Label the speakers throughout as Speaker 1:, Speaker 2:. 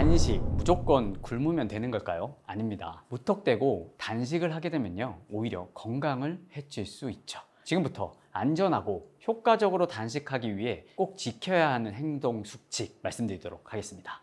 Speaker 1: 단식 무조건 굶으면 되는 걸까요? 아닙니다. 무턱대고 단식을 하게 되면요. 오히려 건강을 해칠 수 있죠. 지금부터 안전하고 효과적으로 단식하기 위해 꼭 지켜야 하는 행동 수칙 말씀드리도록 하겠습니다.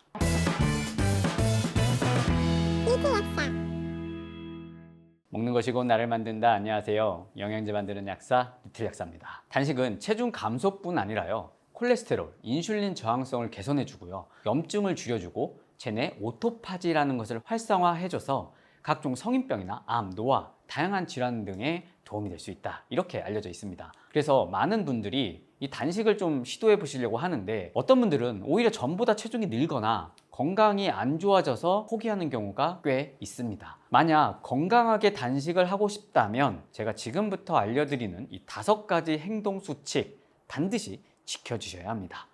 Speaker 1: 먹는 것이 곧 나를 만든다. 안녕하세요. 영양제 만드는 약사 뉴트리 약사입니다. 단식은 체중 감소뿐 아니라요. 콜레스테롤, 인슐린 저항성을 개선해 주고요. 염증을 줄여주고 체내 오토파지라는 것을 활성화해 줘서 각종 성인병이나 암, 노화, 다양한 질환 등에 도움이 될 수 있다. 이렇게 알려져 있습니다. 그래서 많은 분들이 이 단식을 좀 시도해 보시려고 하는데 어떤 분들은 오히려 전보다 체중이 늘거나 건강이 안 좋아져서 포기하는 경우가 꽤 있습니다. 만약 건강하게 단식을 하고 싶다면 제가 지금부터 알려드리는 이 다섯 가지 행동 수칙 반드시 지켜주셔야 합니다.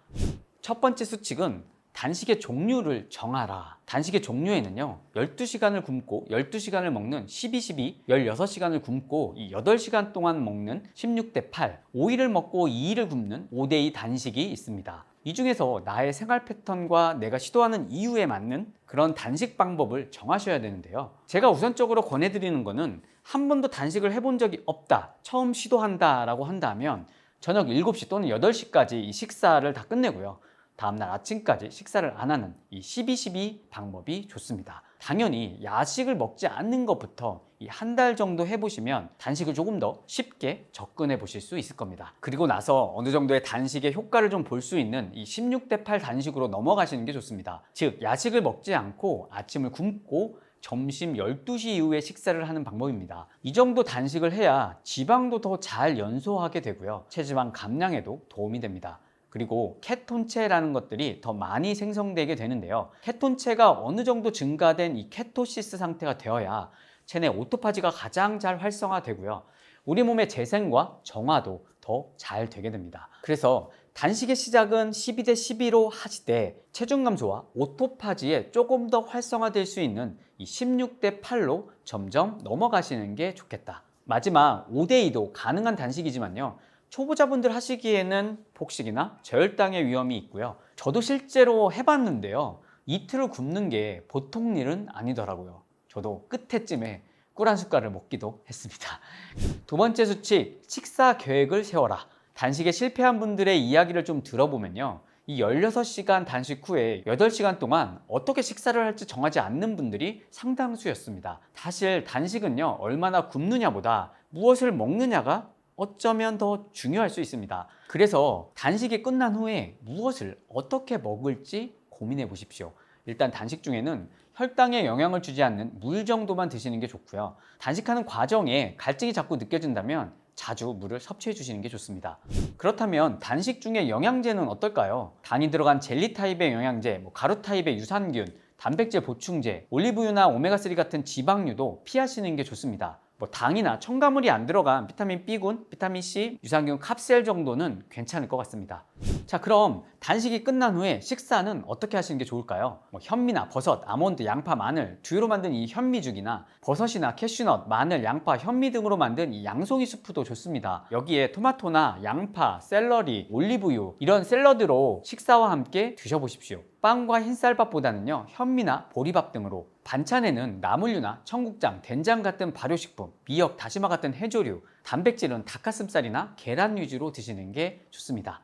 Speaker 1: 첫 번째 수칙은 단식의 종류를 정하라. 단식의 종류에는요, 12시간을 굶고 12시간을 먹는 12-12, 16시간을 굶고 이 8시간 동안 먹는 16대 8, 5일을 먹고 2일을 굶는 5대 2 단식이 있습니다. 이 중에서 나의 생활 패턴과 내가 시도하는 이유에 맞는 그런 단식 방법을 정하셔야 되는데요. 제가 우선적으로 권해드리는 거는 한 번도 단식을 해본 적이 없다, 처음 시도한다 라고 한다면 저녁 7시 또는 8시까지 이 식사를 다 끝내고요. 다음날 아침까지 식사를 안 하는 이 12-12 방법이 좋습니다. 당연히 야식을 먹지 않는 것부터 이 한 달 정도 해보시면 단식을 조금 더 쉽게 접근해 보실 수 있을 겁니다. 그리고 나서 어느 정도의 단식의 효과를 좀 볼 수 있는 이 16대 8 단식으로 넘어가시는 게 좋습니다. 즉, 야식을 먹지 않고 아침을 굶고 점심 12시 이후에 식사를 하는 방법입니다. 이 정도 단식을 해야 지방도 더 잘 연소하게 되고요. 체지방 감량에도 도움이 됩니다. 그리고 케톤체라는 것들이 더 많이 생성되게 되는데요. 케톤체가 어느 정도 증가된 이 케토시스 상태가 되어야 체내 오토파지가 가장 잘 활성화되고요. 우리 몸의 재생과 정화도 더 잘 되게 됩니다. 그래서 단식의 시작은 12대 12로 하시되 체중 감소와 오토파지에 조금 더 활성화될 수 있는 이 16대 8로 점점 넘어가시는 게 좋겠다. 마지막 5대 2도 가능한 단식이지만요. 초보자분들 하시기에는 폭식이나 저혈당의 위험이 있고요. 저도 실제로 해봤는데요. 이틀을 굶는 게 보통 일은 아니더라고요. 저도 끝에쯤에 꿀 한 숟갈을 먹기도 했습니다. 두 번째 수칙, 식사 계획을 세워라. 단식에 실패한 분들의 이야기를 좀 들어보면요. 이 16시간 단식 후에 8시간 동안 어떻게 식사를 할지 정하지 않는 분들이 상당수였습니다. 사실 단식은요, 얼마나 굶느냐보다 무엇을 먹느냐가 어쩌면 더 중요할 수 있습니다. 그래서 단식이 끝난 후에 무엇을 어떻게 먹을지 고민해 보십시오. 일단 단식 중에는 혈당에 영향을 주지 않는 물 정도만 드시는 게 좋고요. 단식하는 과정에 갈증이 자꾸 느껴진다면 자주 물을 섭취해 주시는 게 좋습니다. 그렇다면 단식 중에 영양제는 어떨까요? 당이 들어간 젤리 타입의 영양제, 뭐 가루 타입의 유산균, 단백질 보충제, 올리브유나 오메가3 같은 지방류도 피하시는 게 좋습니다. 뭐 당이나 첨가물이 안 들어간 비타민 B군, 비타민 C, 유산균 캅셀 정도는 괜찮을 것 같습니다. 자, 그럼 단식이 끝난 후에 식사는 어떻게 하시는 게 좋을까요? 뭐 현미나 버섯, 아몬드, 양파, 마늘, 두유로 만든 이 현미죽이나 버섯이나 캐슈넛, 마늘, 양파, 현미 등으로 만든 이 양송이 수프도 좋습니다. 여기에 토마토나 양파, 샐러리, 올리브유 이런 샐러드로 식사와 함께 드셔보십시오. 빵과 흰쌀밥보다는요 현미나 보리밥 등으로 반찬에는 나물류나 청국장, 된장 같은 발효식품, 미역, 다시마 같은 해조류, 단백질은 닭가슴살이나 계란 위주로 드시는 게 좋습니다.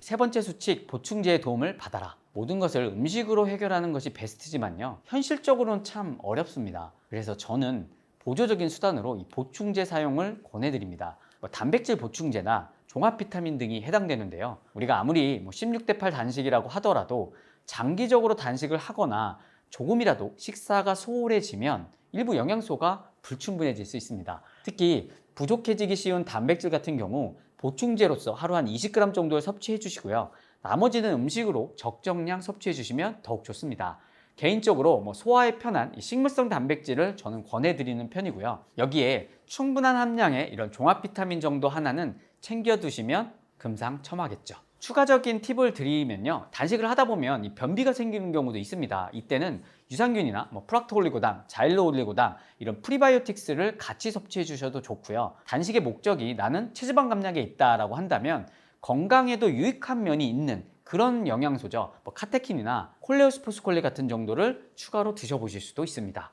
Speaker 1: 세 번째 수칙, 보충제의 도움을 받아라. 모든 것을 음식으로 해결하는 것이 베스트지만요. 현실적으로는 참 어렵습니다. 그래서 저는 보조적인 수단으로 이 보충제 사용을 권해드립니다. 뭐 단백질 보충제나 종합 비타민 등이 해당되는데요. 우리가 아무리 뭐 16대 8 단식이라고 하더라도 장기적으로 단식을 하거나 조금이라도 식사가 소홀해지면 일부 영양소가 불충분해질 수 있습니다. 특히 부족해지기 쉬운 단백질 같은 경우 보충제로서 하루 한 20g 정도를 섭취해 주시고요. 나머지는 음식으로 적정량 섭취해 주시면 더욱 좋습니다. 개인적으로 뭐 소화에 편한 이 식물성 단백질을 저는 권해드리는 편이고요. 여기에 충분한 함량의 이런 종합 비타민 정도 하나는 챙겨 두시면 금상첨화겠죠. 추가적인 팁을 드리면요. 단식을 하다 보면 이 변비가 생기는 경우도 있습니다. 이때는 유산균이나 뭐 프락토올리고당, 자일로올리고당 이런 프리바이오틱스를 같이 섭취해 주셔도 좋고요. 단식의 목적이 나는 체지방 감량에 있다라고 한다면 건강에도 유익한 면이 있는 그런 영양소죠. 뭐 카테킨이나 콜레오스포스콜리 같은 정도를 추가로 드셔보실 수도 있습니다.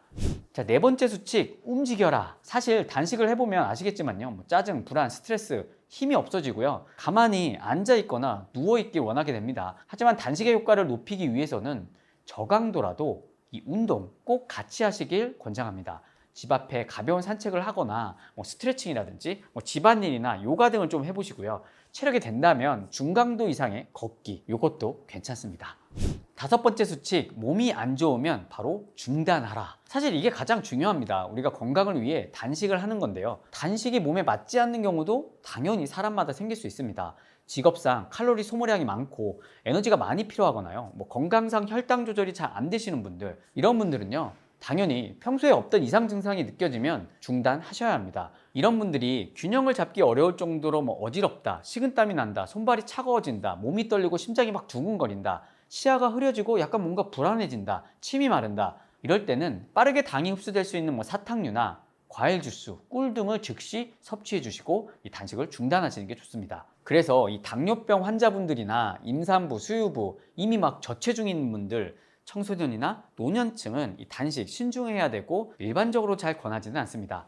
Speaker 1: 자, 네 번째 수칙, 움직여라. 사실 단식을 해보면 아시겠지만요. 뭐 짜증, 불안, 스트레스, 힘이 없어지고요. 가만히 앉아있거나 누워있길 원하게 됩니다. 하지만 단식의 효과를 높이기 위해서는 저강도라도 이 운동 꼭 같이 하시길 권장합니다. 집 앞에 가벼운 산책을 하거나 뭐 스트레칭이라든지 뭐 집안일이나 요가 등을 좀 해보시고요. 체력이 된다면 중강도 이상의 걷기 이것도 괜찮습니다. 다섯 번째 수칙, 몸이 안 좋으면 바로 중단하라. 사실 이게 가장 중요합니다. 우리가 건강을 위해 단식을 하는 건데요. 단식이 몸에 맞지 않는 경우도 당연히 사람마다 생길 수 있습니다. 직업상 칼로리 소모량이 많고 에너지가 많이 필요하거나요. 뭐 건강상 혈당 조절이 잘 안 되시는 분들, 이런 분들은요. 당연히 평소에 없던 이상 증상이 느껴지면 중단하셔야 합니다. 이런 분들이 균형을 잡기 어려울 정도로 뭐 어지럽다, 식은땀이 난다, 손발이 차가워진다, 몸이 떨리고 심장이 막 두근거린다, 시야가 흐려지고 약간 뭔가 불안해진다, 침이 마른다. 이럴 때는 빠르게 당이 흡수될 수 있는 뭐 사탕류나 과일 주스, 꿀 등을 즉시 섭취해 주시고 이 단식을 중단하시는 게 좋습니다. 그래서 이 당뇨병 환자분들이나 임산부, 수유부, 이미 막 저체중인 분들 청소년이나 노년층은 이 단식 신중해야 되고 일반적으로 잘 권하지는 않습니다.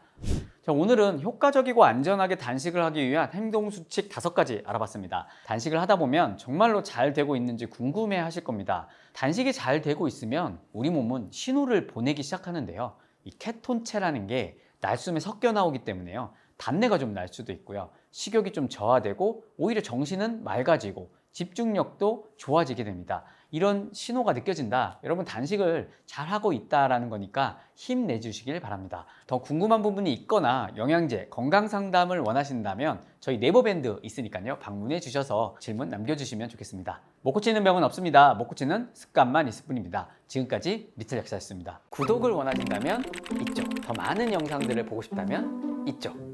Speaker 1: 자, 오늘은 효과적이고 안전하게 단식을 하기 위한 행동 수칙 다섯 가지 알아봤습니다. 단식을 하다 보면 정말로 잘 되고 있는지 궁금해 하실 겁니다. 단식이 잘 되고 있으면 우리 몸은 신호를 보내기 시작하는데요. 이 케톤체라는 게 날숨에 섞여 나오기 때문에요. 단내가 좀 날 수도 있고요. 식욕이 좀 저하되고 오히려 정신은 맑아지고 집중력도 좋아지게 됩니다. 이런 신호가 느껴진다. 여러분 단식을 잘 하고 있다라는 거니까 힘내주시길 바랍니다. 더 궁금한 부분이 있거나 영양제, 건강 상담을 원하신다면 저희 네버밴드 있으니까요. 방문해 주셔서 질문 남겨주시면 좋겠습니다. 못 고치는 병은 없습니다. 못 고치는 습관만 있을 뿐입니다. 지금까지 리틀 약사였습니다. 구독을 원하신다면 이쪽, 더 많은 영상들을 보고 싶다면 이쪽.